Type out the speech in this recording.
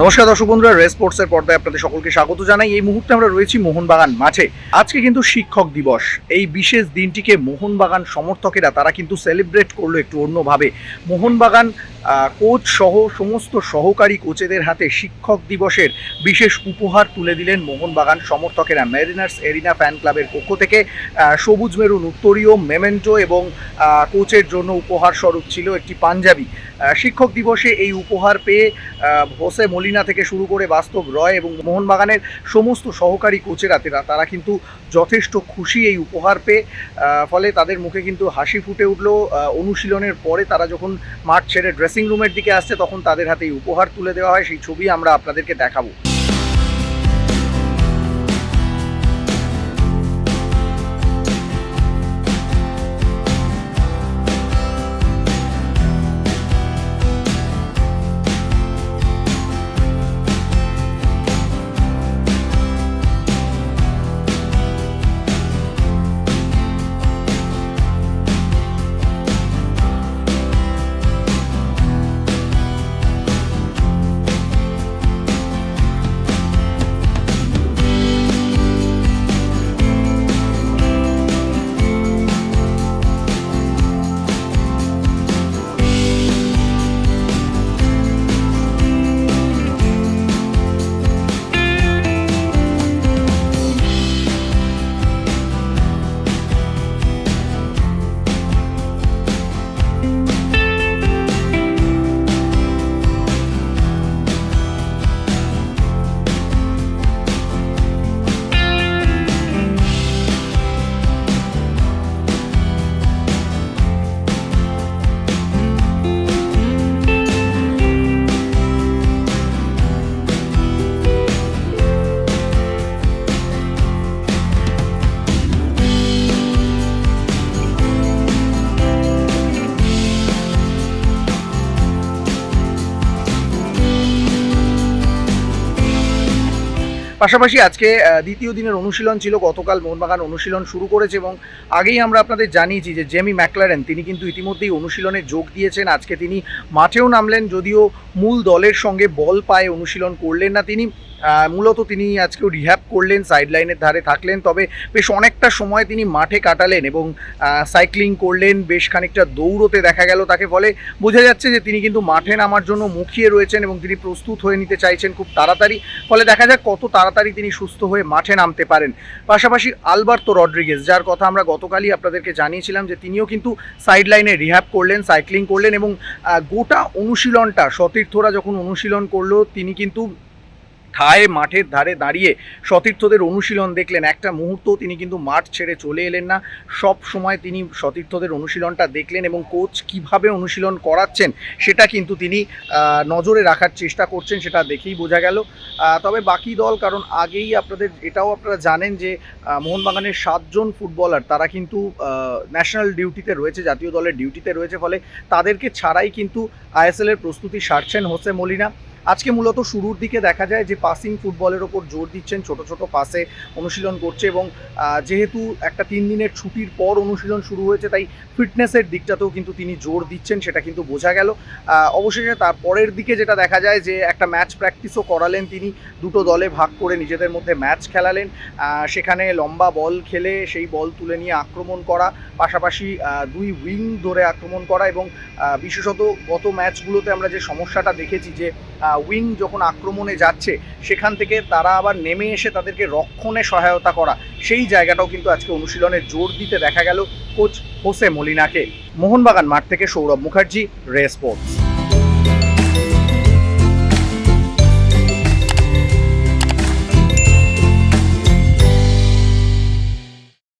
নমস্কার দর্শক বন্ধুরা, রেস স্পোর্টসের পর্দায় আপনাদের সকলকে স্বাগত জানাই। এই মুহূর্তে আমরা রয়েছি মোহনবাগান মাঠে। আজকে কিন্তু শিক্ষক দিবস। এই বিশেষ দিনটিকে মোহনবাগান সমর্থকেরা, তারা কিন্তু সেলিব্রেট করল একটু অন্যভাবে। মোহনবাগান কোচ সহ সমস্ত সহকারী কোচেদের হাতে শিক্ষক দিবসের বিশেষ উপহার তুলে দিলেন মোহনবাগান সমর্থকেরা। মেরিনার্স এরিনা ফ্যান ক্লাবের পক্ষ থেকে সবুজ মেরুন, উত্তরীয় মেমেন্টো এবং কোচের জন্য উপহার স্বরূপ ছিল একটি পাঞ্জাবি। শিক্ষক দিবসে এই উপহার পেয়ে হোসে মলিনা থেকে শুরু করে বাস্তব রয় এবং মোহনবাগানের সমস্ত সহকারী কোচেরা, তেরা- কিন্তু যথেষ্ট খুশি এই উপহার পেয়ে ফলে তাদের মুখে কিন্তু হাসি ফুটে উঠল। অনুশীলনের পরে তারা যখন মাঠ ছেড়ে ড্রেসিং রুমের দিকে আসছে, তখন তাদের হাতে এই উপহার তুলে দেওয়া হয়। সেই ছবি আমরা আপনাদেরকে দেখাবো। পাশাপাশি আজকে দ্বিতীয় দিনের অনুশীলন ছিল, গতকাল মোহনবাগান অনুশীলন শুরু করেছে এবং আগেই আমরা আপনাদের জানিয়েছি যে জেমি ম্যাকলারেন, তিনি কিন্তু ইতিমধ্যেই অনুশীলনে যোগ দিয়েছেন। আজকে তিনি মাঠেও নামলেন, যদিও মূল দলের সঙ্গে বল পায় অনুশীলন করলেন না তিনি। মূলত তিনি আজকেও রিহ্যাব করলেন সাইড লাইনের ধারে থাকলেন, তবে বেশ অনেকটা সময় তিনি মাঠে কাটালেন এবং সাইক্লিং করলেন, বেশ খানিকটা দৌড়তে দেখা গেল তাকে ফলে। বোঝা যাচ্ছে যে তিনি কিন্তু মাঠে নামার জন্য মুখিয়ে রয়েছেন এবং তিনি প্রস্তুত হয়ে নিতে চাইছেন খুব তাড়াতাড়ি। ফলে দেখা যাক কত তাড়াতাড়ি তিনি সুস্থ হয়ে মাঠে নামতে পারেন। পাশাপাশি আলবার্তো রড্রিগেজ, যার কথা আমরা গতকালই আপনাদেরকে জানিয়েছিলাম যে তিনিও কিন্তু সাইড লাইনে রিহ্যাব করলেন সাইক্লিং করলেন এবং গোটা অনুশীলনটা সতীর্থরা যখন অনুশীলন করল, তিনি কিন্তু ঠায় মাঠের ধারে দাঁড়িয়ে সতীর্থদের অনুশীলন দেখলেন। একটা মুহূর্ত তিনি কিন্তু মাঠ ছেড়ে চলে এলেন না। সব সময় তিনি সতীর্থদের অনুশীলনটা দেখলেন এবং কোচ কীভাবে অনুশীলন করাচ্ছেন সেটা কিন্তু তিনি নজরে রাখার চেষ্টা করছেন সেটা দেখেই বোঝা গেল। তবে বাকি দল, কারণ আগেই আপনাদের, এটাও আপনারা জানেন যে মোহনবাগানের সাতজন ফুটবলার তারা কিন্তু ন্যাশনাল ডিউটিতে রয়েছে, জাতীয় দলের ডিউটিতে রয়েছে, ফলে তাদেরকে ছাড়াই কিন্তু আইএসএলের প্রস্তুতি সারছেন হোসে মলিনা। আজকে মূলত শুরুর দিকে দেখা যায় যে পাসিং ফুটবলের ওপর জোর দিচ্ছেন, ছোট ছোট পাসে অনুশীলন করছে এবং যেহেতু একটা তিন দিনের ছুটির পর অনুশীলন শুরু হয়েছে, তাই ফিটনেসের দিকটাতেও কিন্তু তিনি জোর দিচ্ছেন, সেটা কিন্তু বোঝা গেল। অবশেষে তার পরের দিকে যেটা দেখা যায় যে একটা ম্যাচ প্র্যাকটিসও করালেন তিনি, দুটো দলে ভাগ করে নিজেদের মধ্যে ম্যাচ খেলালেন। সেখানে লম্বা বল খেলে সেই বল তুলে নিয়ে আক্রমণ করা, পাশাপাশি দুই উইং ধরে আক্রমণ করা এবং বিশেষত গত ম্যাচগুলোতে আমরা যে সমস্যাটা দেখেছি যে উইং যখন আক্রমণে যাচ্ছে, সেখান থেকে তারা আবার নেমে এসে তাদেরকে রক্ষণে সহায়তা করা। সেই জায়গাটাও কিন্তু আজকে অনুশীলনে জোর দিতে দেখা গেল কোচ হোসে মলিনাকে। মোহনবাগান মাঠ থেকে সৌরভ মুখার্জি রে স্পোর্টস